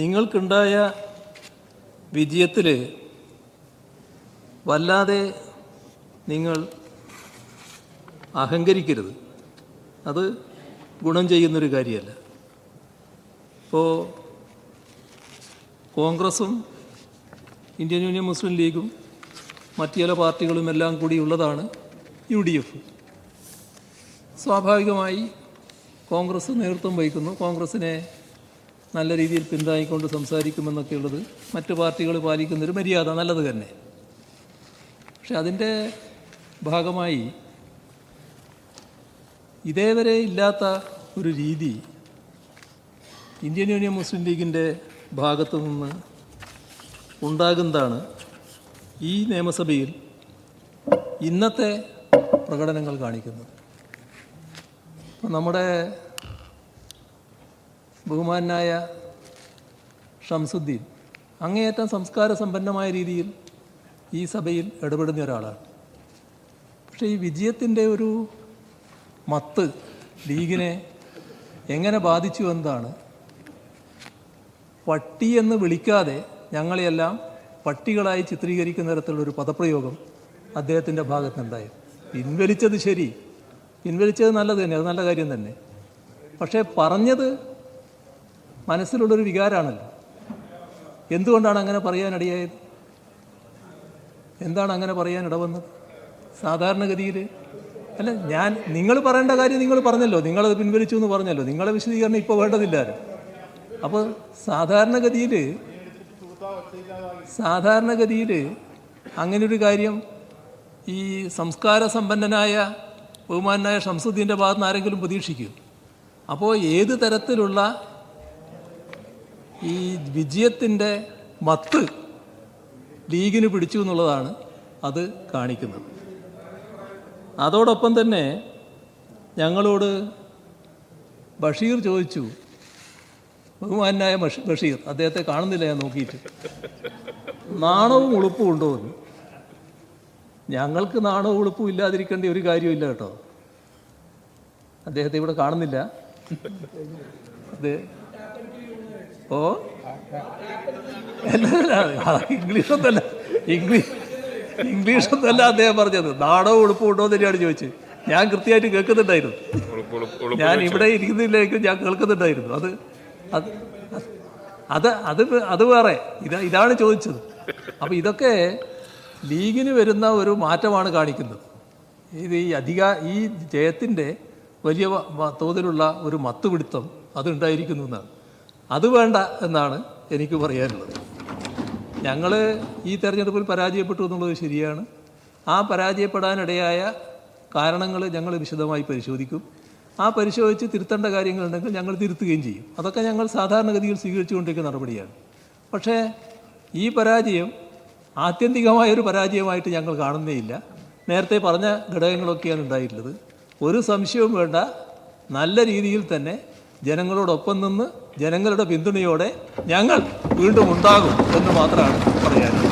നിങ്ങൾക്കുണ്ടായ വിജയത്തിൽ വല്ലാതെ നിങ്ങൾ അഹങ്കരിക്കരുത്. അത് ഗുണം ചെയ്യുന്നൊരു കാര്യമല്ല. ഇപ്പോൾ കോൺഗ്രസും ഇന്ത്യൻ യൂണിയൻ മുസ്ലിം ലീഗും മറ്റു ചില പാർട്ടികളും എല്ലാം കൂടി ഉള്ളതാണ് യു ഡി എഫ് സ്വാഭാവികമായി കോൺഗ്രസ് നേതൃത്വം വഹിക്കുന്നു. കോൺഗ്രസിനെ നല്ല രീതിയിൽ പിന്താങ്ങിക്കൊണ്ട് സംസാരിക്കുമെന്നൊക്കെയുള്ളത് മറ്റ് പാർട്ടികൾ പാലിക്കുന്നൊരു മര്യാദ നല്ലത് തന്നെ. പക്ഷെ അതിന്റെ ഭാഗമായി ഇതേവരെ ഇല്ലാത്ത ഒരു രീതി ഇന്ത്യൻ യൂണിയൻ മുസ്ലിം ലീഗിന്റെ ഭാഗത്തു നിന്ന് ഉണ്ടാകുന്നതാണ് ഈ നിയമസഭയിൽ ഇന്നത്തെ പ്രകടനങ്ങൾ കാണിക്കുന്നത്. നമ്മുടെ ബഹുമാനായ ഷംസുദ്ദീൻ അങ്ങേയറ്റം സംസ്കാര സമ്പന്നമായ രീതിയിൽ ഈ സഭയിൽ ഇടപെടുന്ന ഒരാളാണ്. പക്ഷേ ഈ വിജയത്തിന്റെ ഒരു മത്ത് ലീഗിനെ എങ്ങനെ ബാധിച്ചു എന്നതാണ് പട്ടി എന്ന് വിളിക്കാതെ ഞങ്ങളെയെല്ലാം പട്ടികളായി ചിത്രീകരിക്കുന്ന തരത്തിലുള്ളൊരു പദപ്രയോഗം അദ്ദേഹത്തിന്റെ ഭാഗത്തുനിന്നുണ്ടായി. പിൻവലിച്ചത് ശരി. പിൻവലിച്ചത് നല്ലത് തന്നെ അത് നല്ല കാര്യം തന്നെ. പക്ഷേ പറഞ്ഞത് മനസ്സിലുള്ളൊരു വികാരമാണല്ലോ എന്തുകൊണ്ടാണ് അങ്ങനെ പറയാനിടയായത്? എന്താണ് അങ്ങനെ പറയാൻ ഇടവന്നത്? സാധാരണഗതിയിൽ അല്ല ഞാൻ നിങ്ങൾ പറയേണ്ട കാര്യം നിങ്ങൾ പറഞ്ഞല്ലോ. നിങ്ങളത് പിൻവലിച്ചു എന്ന് പറഞ്ഞല്ലോ. നിങ്ങളെ വിശദീകരണം ഇപ്പോൾ വേണ്ടതില്ല അപ്പോൾ സാധാരണഗതിയിൽ സാധാരണഗതിയിൽ അങ്ങനൊരു കാര്യം ഈ സംസ്കാര സമ്പന്നനായ ബഹുമാനായ ഷംസുദ്ദീന്റെ ഭാഗത്ത് നിന്ന് ആരെങ്കിലും പ്രതീക്ഷിക്കും. അപ്പോൾ ഏത് തരത്തിലുള്ള ഈ വിജയത്തിന്റെ മത്ത് ലീഗിന് പിടിച്ചു എന്നുള്ളതാണ് അത് കാണിക്കുന്നത്. അതോടൊപ്പം തന്നെ ഞങ്ങളോട് ബഷീർ ചോദിച്ചു ബഹുമാനായ ബഷ- ബഷീർ അദ്ദേഹത്തെ കാണുന്നില്ല ഞാൻ നോക്കിയിട്ട്. നാണവും ഉളുപ്പും ഉണ്ടോ എന്ന്. ഞങ്ങൾക്ക് നാണവും ഉളുപ്പും ഇല്ലാതിരിക്കേണ്ട ഒരു കാര്യമില്ല കേട്ടോ. അദ്ദേഹത്തെ ഇവിടെ കാണുന്നില്ല. അത് ഓ? ഇംഗ്ലീഷൊന്നല്ല ഇംഗ്ലീഷ് ഇംഗ്ലീഷൊന്നല്ല അദ്ദേഹം പറഞ്ഞത്. നാടോ ഉടുപ്പ് ഉണ്ടോ എന്ന് തന്നെയാണ് ചോദിച്ചത്. ഞാൻ കൃത്യമായിട്ട് കേൾക്കുന്നുണ്ടായിരുന്നു. ഞാൻ ഇവിടെ ഇരിക്കുന്നില്ലെങ്കിലും ഞാൻ കേൾക്കുന്നുണ്ടായിരുന്നു. അത് അത് അത് അത് അത് വേറെ. ഇതാ ഇതാണ് ചോദിച്ചത്. അപ്പം ഇതൊക്കെ ലീഗിന് വരുന്ന ഒരു മാറ്റമാണ് കാണിക്കുന്നത്. ഇത് ഈ അധിക ഈ ജയത്തിന്റെ വലിയ തോതിലുള്ള ഒരു മത്തുപിടുത്തം അതുണ്ടായിരിക്കുന്നു എന്നാണ്. അത് വേണ്ട എന്നാണ് എനിക്ക് പറയാനുള്ളത്. ഞങ്ങൾ ഈ തെരഞ്ഞെടുപ്പിൽ പരാജയപ്പെട്ടു എന്നുള്ളത് ശരിയാണ്. ആ പരാജയപ്പെടാനിടയായ കാരണങ്ങൾ ഞങ്ങൾ വിശദമായി പരിശോധിക്കും. ആ പരിശോധിച്ച് തിരുത്തേണ്ട കാര്യങ്ങളുണ്ടെങ്കിൽ ഞങ്ങൾ തിരുത്തുകയും ചെയ്യും. അതൊക്കെ ഞങ്ങൾ സാധാരണഗതിയിൽ സ്വീകരിച്ചുകൊണ്ടിരിക്കുന്ന നടപടിയാണ്. പക്ഷേ ഈ പരാജയം ആത്യന്തികമായൊരു പരാജയമായിട്ട് ഞങ്ങൾ കാണുന്നേയില്ല. നേരത്തെ പറഞ്ഞ ഘടകങ്ങളൊക്കെയാണ് ഉണ്ടായിട്ടുള്ളത്. ഒരു സംശയവും വേണ്ട. നല്ല രീതിയിൽ തന്നെ ജനങ്ങളോടൊപ്പം നിന്ന് ജനങ്ങളുടെ പിന്തുണയോടെ ഞങ്ങൾ വീണ്ടും ഉണ്ടാകും എന്ന് മാത്രമാണ് പറയാനുള്ളത്.